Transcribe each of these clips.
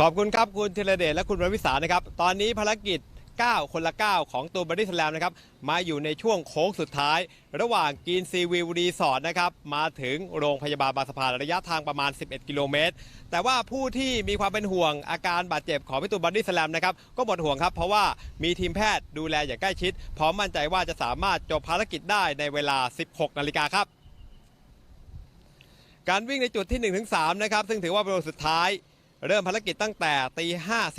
ขอบคุณครับ คุณธีรเดชและคุณรวิสานะครับ ตอนนี้ภารกิจ 9 คนละ 9 ของตูนบอดี้สแลมนะครับ มาอยู่ในช่วงโค้งสุดท้าย ระหว่างกินซีวิวรีสอร์ทนะครับ มาถึงโรงพยาบาลบางสะพานระยะทางประมาณ 11 กิโลเมตร แต่ว่าผู้ที่มีความเป็นห่วงอาการบาดเจ็บของพี่ตูนบอดี้สแลมนะครับ ก็หมดห่วงครับ เพราะว่ามีทีมแพทย์ดูแลอย่างใกล้ชิด พร้อมมั่นใจว่าจะสามารถจบภารกิจได้ในเวลา 16 นาฬิกาครับ การวิ่งในจุดที่ 1-3 นะครับ ซึ่งถือว่าเป็นวันสุดท้าย เริ่มภารกิจตั้งแต่ตี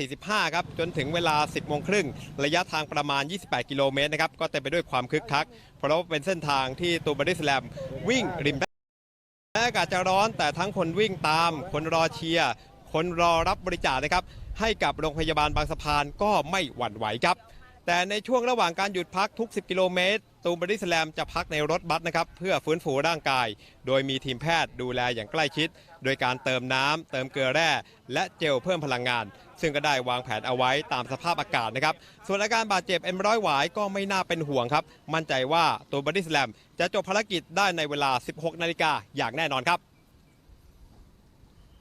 5.45ครับจนถึงเวลา 10โมงครึ่งระยะทางประมาณ 28 กิโลเมตรนะครับก็เต็มไปด้วยความคึกคัก เพราะว่าเป็นเส้นทางที่ตูบอดี้สแลมวิ่งริมแม้อากาศจะร้อนแต่ทั้งคนวิ่งตาม คนรอเชียร์คนรอรับบริจาคนะครับให้กับโรงพยาบาลบางสะพานก็ไม่หวั่นไหวครับ แต่ในช่วงระหว่างการหยุดพักทุก 10 กิโลเมตร ตูนบอดี้สแลมจะพักในรถบัสนะครับ เพื่อฟื้นฟูร่างกาย โดยมีทีมแพทย์ดูแลอย่างใกล้ชิด โดยการเติมน้ำ เติมเกลือแร่ และเจลเพิ่มพลังงาน ซึ่งก็ได้วางแผนเอาไว้ตามสภาพอากาศนะครับ ส่วนอาการบาดเจ็บเอ็มร้อยหวายก็ไม่น่าเป็นห่วงครับ มั่นใจว่าตูนบอดี้สแลมจะจบภารกิจได้ในเวลา 16 นาฬิกาอย่างแน่นอนครับ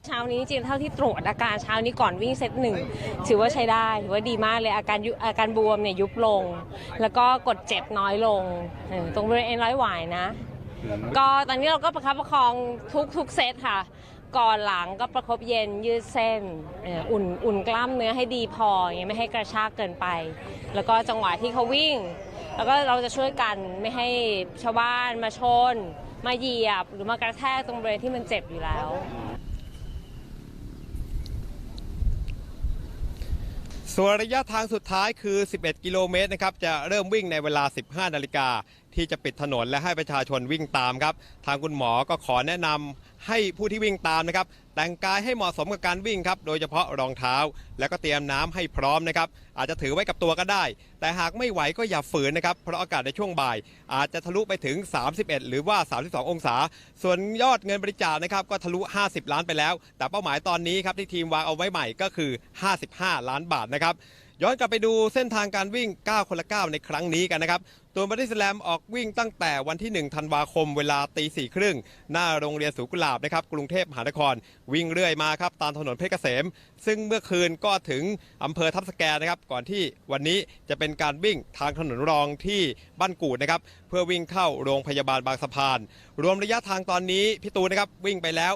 เช้านี้จริงเท่าที่ตรวจอาการเช้านี้ก่อนวิ่งเซตหนึ่งถือว่าใช้ได้ถือว่าดีมากเลยอาการยุอาการบวมเนี่ยยุบลง แล้วก็กดเจ็บน้อยลงเออตรงบริเวณเอ็นร้อยหวายนะ ก็ตอนนี้เราก็ประคับประคองทุกทุกเซตค่ะ ก่อนหลังก็ประคบเย็นยืดเส้นเอออุ่นอุ่นกล้ามเนื้อให้ดีพออย่างเงี้ยไม่ให้กระชากเกินไป แล้วก็จังหวะที่เขาวิ่ง แล้วก็เราจะช่วยกันไม่ให้ชาวบ้านมาชน มาเหยียบ หรือมากระแทกตรงบริเวณที่มันเจ็บอยู่แล้ว ส่วนระยะทางสุดท้ายคือ 11 กิโลเมตรนะครับ จะเริ่มวิ่งในเวลา 15 นาฬิกา ที่จะปิดถนนและให้ประชาชนวิ่งตามครับ ทางคุณหมอก็ขอแนะนำให้ผู้ที่วิ่งตามนะครับ แต่งกายให้เหมาะสมกับการวิ่งครับ โดยเฉพาะรองเท้า แล้วก็เตรียมน้ำให้พร้อมนะครับ อาจจะถือไว้กับตัวก็ได้ แต่หากไม่ไหวก็อย่าฝืนนะครับ เพราะอากาศในช่วงบ่าย อาจจะทะลุไปถึง 31 หรือว่า 32 องศา ส่วนยอดเงินบริจาคนะครับก็ทะลุ 50 ล้านไปแล้ว แต่เป้าหมายตอนนี้ครับที่ทีมวางเอาไว้ใหม่ก็คือ 55 ล้านบาทนะครับย้อนกลับไปดูเส้นทางการวิ่ง 9 คนละ 9 ในครั้งนี้กันนะครับ ตัวบัตตี้สแลมออกวิ่งตั้งแต่วันที่ 1 ธันวาคมเวลาตีสี่ครึ่งหน้าโรงเรียนสุกุหลาบนะครับกรุงเทพมหานคร วิ่งเรื่อยมาครับตามถนนเพชรเกษม ซึ่งเมื่อคืนก็ถึงอำเภอทับสแกนะครับก่อนที่วันนี้จะเป็นการวิ่งทางถนนรองที่บ้านกูดนะครับเพื่อวิ่งเข้าโรงพยาบาลบางสะพาน รวมระยะทางตอนนี้พี่ตูนนะครับวิ่งไปแล้ว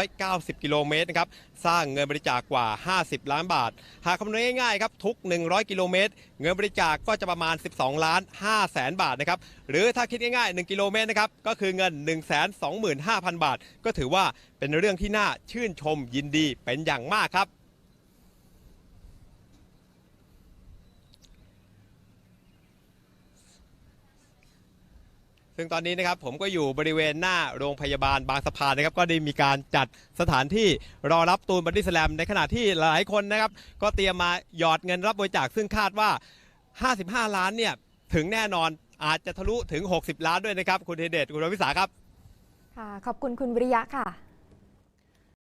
390 กิโลเมตรนะครับสร้างเงินบริจาคกว่า 50 ล้านบาท หากคำนวณง่ายๆครับทุก 100 กิโลเมตร เงินบริจาคก็จะประมาณ 12 ล้าน5แสนบาทนะครับ หรือถ้าคิดง่ายๆ 1 กิโลเมตรนะครับ ก็คือเงิน 1 2 5 0 0 0 บาท ก็ถือว่าเป็นเรื่องที่น่าชื่นชมยินดีเป็นอย่างมากครับ ซึ่งตอนนี้นะครับผมก็อยู่บริเวณหน้าโรงพยาบาลบางสะพานนะครับ ก็ได้มีการจัดสถานที่รอรับตูนบันดี้สแลมในขณะที่หลายคนนะครับ ก็เตรียมมาหยอดเงินรับบริจาคซึ่งคาดว่า 55 ล้านเนี่ยถึงแน่นอนอาจจะทะลุถึง 60 ล้านด้วยนะครับ คุณเทเดชคุณรวิสาครับ ค่ะ ขอบคุณคุณวิริยะค่ะ